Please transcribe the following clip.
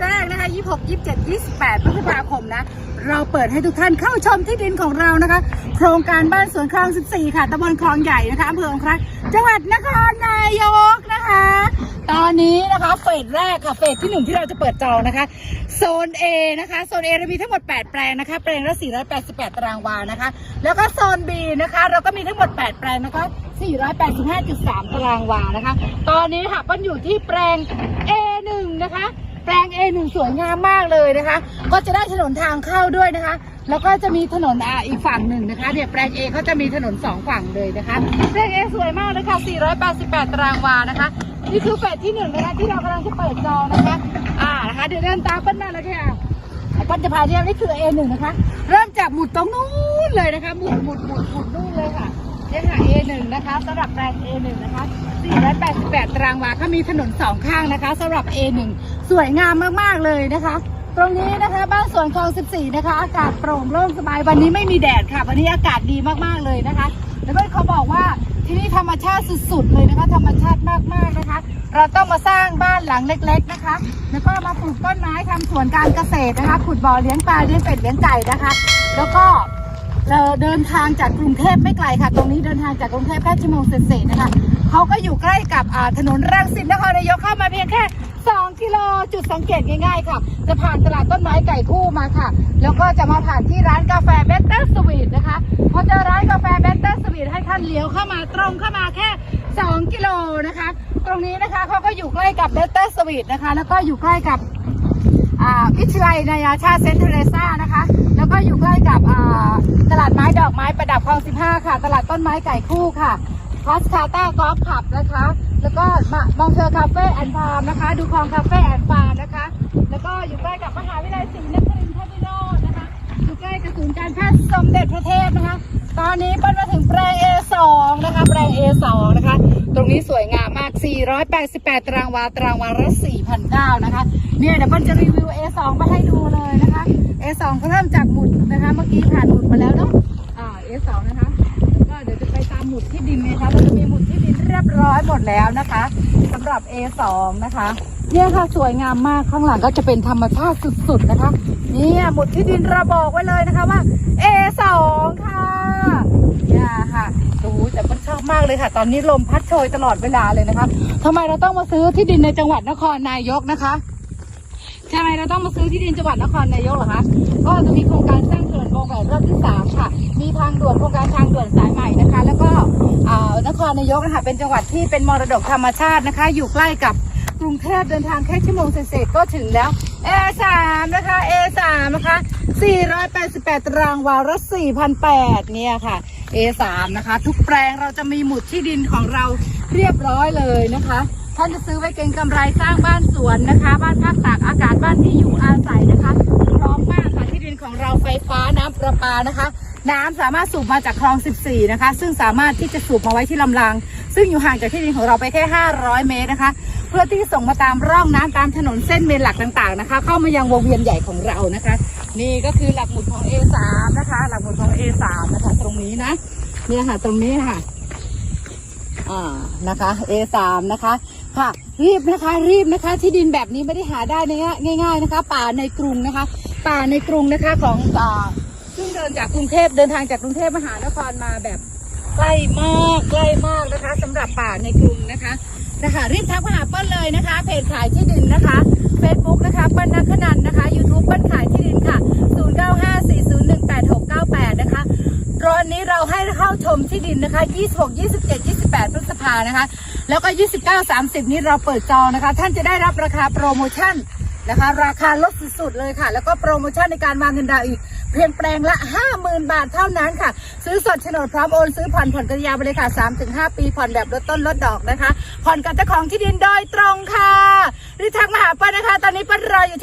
แรกนะคะ 26 27 28พฤษภาคมนะ เราเปิดให้ทุกท่านเข้าชมที่ดินของเรานะคะ โครงการบ้านสวนคลอง 14 ค่ะตำบลคลองใหญ่นะคะอำเภอองครักษ์จังหวัดนครนายกนะคะ ตอนนี้นะคะเฟสแรกค่ะเฟสที่หนึ่งที่เราจะเปิดจองนะคะ โซน A นะคะ โซน A เรามีทั้งหมด 8 แปลงนะคะ แปลงละ 488 ตารางวานะคะ แล้วก็โซน B นะคะ เราก็มีทั้งหมด 8 แปลงนะคะ485.3 ตารางวานะคะ ตอนนี้ค่ะป้นอยู่ที่แปลง A1 นะคะ แปลง A1 สวยงามมากเลยนะคะ ก็จะได้ถนนทางเข้าด้วยนะคะ แล้วก็จะมีถนนอ่าอีกฝั่งหนึ่งนะคะเนี่ยแปลง A เขาจะมีถนนสองฝั่งเลยนะคะแปลง A สวยมากเลยค่ะ 488 ตารางวานะคะ นี่คือเฟสที่หนึ่งนะคะที่เรากำลังจะเปิดจองนะคะ อ่านะคะเดี๋ยวเดินตามเปิ้ลมาเลยค่ะปิ้ลจะพาเที่ยนี่คือ A1 นะคะ เริ่มจากหมุดตรงนู้นเลยนะคะ หมุดหมุดหมุดหมุดนู่นเลยค่ะ เนี่ยค่ะ A1 นะคะสำหรับแปลง A1 นะคะ488ตารางวาเขามีถนนสองข้างนะคะสำหรับ A1 สวยงามมากๆเลยนะคะ ตรงนี้นะคะบ้านสวนคลอง 14 นะคะ อากาศโปร่งโล่งสบายวันนี้ไม่มีแดดค่ะ วันนี้อากาศดีมากๆเลยนะคะ แล้วเพื่อนเขาบอกว่าที่นี่ธรรมชาติสุดๆเลยนะคะธรรมชาติมากๆนะคะ เราต้องมาสร้างบ้านหลังเล็ก ๆนะคะ แล้วก็มาปลูกต้นไม้ทำสวนการเกษตรนะคะ ขุดบ่อเลี้ยงปลาเลี้ยงเป็ดเลี้ยงไก่นะคะ แล้วก็ เราเดินทางจากกรุงเทพไม่ไกลค่ะ ตรงนี้เดินทางจากกรุงเทพแค่ชั่วโมงเศษๆนะคะเขาก็อยู่ใกล้กับถนนรังสิตนครนายกเข้ามาเพียงแค่ 2 กิโลจุดสังเกตง่ายๆค่ะ จะผ่านตลาดต้นไม้ไก่คู่มาค่ะ แล้วก็จะมาผ่านที่ร้านกาแฟเบตเตอร์สวีทนะคะพอเจอร้านกาแฟเบตเตอร์สวีทให้ท่านเลี้ยวเข้ามาตรงเข้ามาแค่ 2 กิโลนะคะ ตรงนี้นะคะเขาก็อยู่ใกล้กับเบตเตอร์สวีทนะคะ แล้วก็อยู่ใกล้กับ อ่าวิทยาลัยนานาชาเซนต์เทเรซานะคะ แล้วก็อยู่ใกล้กับตลาดไม้ดอกไม้ประดับคลอง 15 ค่ะ ตลาดต้นไม้ไก่คู่ค่ะพอสคาต้ากอล์ฟขับนะคะ แล้วก็มามองเชอร์คาเฟ่แอนด์ฟาร์มนะคะ ดูคลองคาเฟ่แอนด์ฟาร์มนะคะ แล้วก็อยู่ใกล้กับมหาวิทยาลัยศรีนครินทร์เทอร์มินอลนะคะ อยู่ใกล้กับศูนย์การแพทย์สมเด็จพระเทพนะคะ ตอนนี้เปิ้ลมาถึงแปลง A2 นะคะ แปลง A2 นะคะ ตรงนี้สวยงาม 488 ตารางวาตารางวาละ4,009นะคะ เนี่ยเดี๋ยวเปิ้ลจะรีวิว A2 มาให้ดูเลยนะคะ A2 ก็เริ่มจากหมุดนะคะ เมื่อกี้ผ่านหมุดมาแล้วเนาะอ่า A2 นะคะก็เดี๋ยวจะไปตามหมุดที่ดินนะคะเราจะมีหมุดที่ดินเรียบร้อยหมดแล้วนะคะสำหรับ A2 นะคะ เนี่ยค่ะสวยงามมากข้างหลังก็จะเป็นธรรมชาติสุดๆนะคะ เนี่ยหมุดที่ดินเราบอกไว้เลยนะคะว่า A2 ค่ะเนี่ยค่ะ ดูแต่มันชอบมากเลยค่ะ ตอนนี้ลมพัดโชยตลอดเวลาเลยนะคะทำไมเราต้องมาซื้อที่ดินในจังหวัดนครนายกนะคะทำไมเราต้องมาซื้อที่ดินจังหวัดนครนายกเหรอคะก็จะมีโครงการสร้างเขื่อนวงแหวนรอบที่สามค่ะ มีทางด่วนโครงการทางด่วนสายใหม่นะคะ แล้วก็อ่านครนายกนะคะเป็นจังหวัดที่เป็นมรดกธรรมชาตินะคะ อยู่ใกล้กับกรุงเทพเดินทางแค่ชั่วโมงเศษก็ถึงแล้ว A3 นะคะ A3 นะคะ488ตารางวาละ4,008เนี่ยค่ะ A3 นะคะ ทุกแปลงเราจะมีหมุดที่ดินของเราเรียบร้อยเลยนะคะ ท่านจะซื้อไว้เก็งกำไรสร้างบ้านสวนนะคะ บ้านพักตากอากาศบ้านที่อยู่อาศัยนะคะ พร้อมมากค่ะที่ดินของเราไฟฟ้าน้ำประปานะคะ น้ำสามารถสูบมาจากคลอง 14 นะคะ ซึ่งสามารถที่จะสูบมาไว้ที่ลำราง ซึ่งอยู่ห่างจากที่ดินของเราไปแค่ 500 เมตรนะคะ เพื่อที่ส่งมาตามร่องน้ำตามถนนเส้นเมนหลักต่างๆนะคะ เข้ามายังวงเวียนใหญ่ของเรานะคะ นี่ก็คือหลักหมุดของ A3 นะคะ หลักหมุดของ A3 นะคะ ตรงนี้นะเนี่ยค่ะ ตรงนี้ค่ะอ่านะคะ A3 นะคะค่ะ รีบนะคะรีบนะคะ ที่ดินแบบนี้ไม่ได้หาได้ง่าย ๆนะคะ ป่าในกรุงนะคะ ป่าในกรุงนะคะของอ่าซึ่งเดินจากกรุงเทพเดินทางจากกรุงเทพมหานครมาแบบใกล้มากใกล้มากนะคะสำหรับป่าในกรุงนะคะ นะคะรีบทักมาหาเปิ้ลเลยนะคะเพจขายที่ดินนะคะ Facebook นะคะเปิ้ลนักขนันนะคะ YouTube เปิ้ลขายที่ดินค่ะ 0954018698 นะคะตอนนี้เราให้เข้าชมที่ดินนะคะ 26 27 28 พฤษภานะคะ แล้วก็ 29 30 นี้เราเปิดจองนะคะ ท่านจะได้รับราคาโปรโมชั่นนะคะ ราคาลดสุดๆเลยค่ะ แล้วก็โปรโมชั่นในการวางเงินดาวอีก เพียงแปลงละ 50,000 บาทเท่านั้นค่ะ ซื้อสดโฉนดพร้อมโอนซื้อผ่อนผ่อนกันยาวไปเลยค่ะ 3-5 ปีผ่อนแบบลดต้นลดดอกนะคะ ผ่อนกับเจ้าของที่ดินโดยตรงค่ะรีบทักมาหาป้านะคะ ตอนนี้เปิ้ารออยู่ที่